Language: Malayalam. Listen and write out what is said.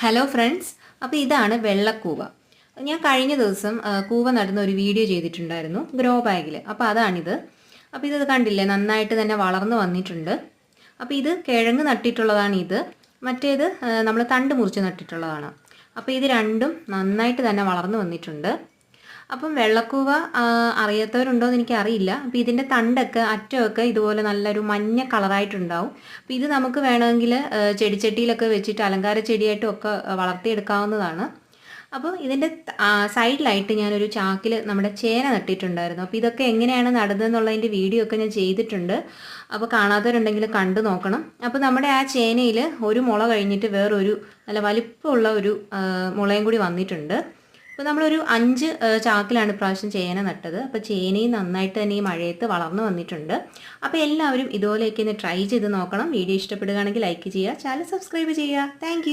ഹലോ ഫ്രണ്ട്സ് അപ്പോൾ ഇതാണ് വെള്ളക്കൂവ. ഞാൻ കഴിഞ്ഞ ദിവസം കൂവ നടന്ന ഒരു വീഡിയോ ചെയ്തിട്ടുണ്ടായിരുന്നു ഗ്രോ ബാഗിൽ അപ്പോൾ അതാണിത്. അപ്പോൾ ഇത് കണ്ടില്ലേ നന്നായിട്ട് തന്നെ വളർന്നു വന്നിട്ടുണ്ട്. അപ്പോൾ ഇത് കിഴങ്ങ് നട്ടിട്ടുള്ളതാണ് ഇത്. മറ്റേത് നമ്മൾ തണ്ട് മുറിച്ച് നട്ടിട്ടുള്ളതാണ്. അപ്പോൾ ഇത് രണ്ടും നന്നായിട്ട് തന്നെ വളർന്നു വന്നിട്ടുണ്ട്. അപ്പം വെള്ളക്കൂവ അറിയാത്തവരുണ്ടോ എന്ന് എനിക്കറിയില്ല. അപ്പോൾ ഇതിന്റെ തണ്ടൊക്കെ അറ്റമൊക്കെ ഇതുപോലെ നല്ലൊരു മഞ്ഞ കളറായിട്ടുണ്ടാവും. അപ്പോൾ ഇത് നമുക്ക് വേണമെങ്കിൽ ചെടിച്ചട്ടിയിലൊക്കെ വെച്ചിട്ട് അലങ്കാര ചെടിയായിട്ടും ഒക്കെ വളർത്തിയെടുക്കാവുന്നതാണ്. അപ്പോൾ ഇതിന്റെ സൈഡിലായിട്ട് ഞാനൊരു ചാക്കിൽ നമ്മുടെ ചേന നട്ടിട്ടുണ്ടായിരുന്നു. അപ്പോൾ ഇതൊക്കെ എങ്ങനെയാണ് നടന്നതെന്നുള്ളതിന്റെ വീഡിയോ ഒക്കെ ഞാൻ ചെയ്തിട്ടുണ്ട്. അപ്പോൾ കാണാത്തവരുണ്ടെങ്കിൽ കണ്ടു നോക്കണം. അപ്പോൾ നമ്മുടെ ആ ചേനയിൽ ഒരു മുള കഴിഞ്ഞിട്ട് വേറൊരു നല്ല വലിപ്പമുള്ള ഒരു മുളയും കൂടി വന്നിട്ടുണ്ട്. അപ്പോൾ നമ്മളൊരു അഞ്ച് ചാക്കിലാണ് ഇപ്രാവശ്യം ചേന നട്ടത്. അപ്പോൾ ചേനയും നന്നായിട്ട് തന്നെ ഈ മഴയത്ത് വളർന്നു വന്നിട്ടുണ്ട്. അപ്പോൾ എല്ലാവരും ഇതുപോലെയൊക്കെ ഒന്ന് ട്രൈ ചെയ്ത് നോക്കണം. വീഡിയോ ഇഷ്ടപ്പെടുകയാണെങ്കിൽ ലൈക്ക് ചെയ്യുക ചാനൽ സബ്സ്ക്രൈബ് ചെയ്യുക. താങ്ക്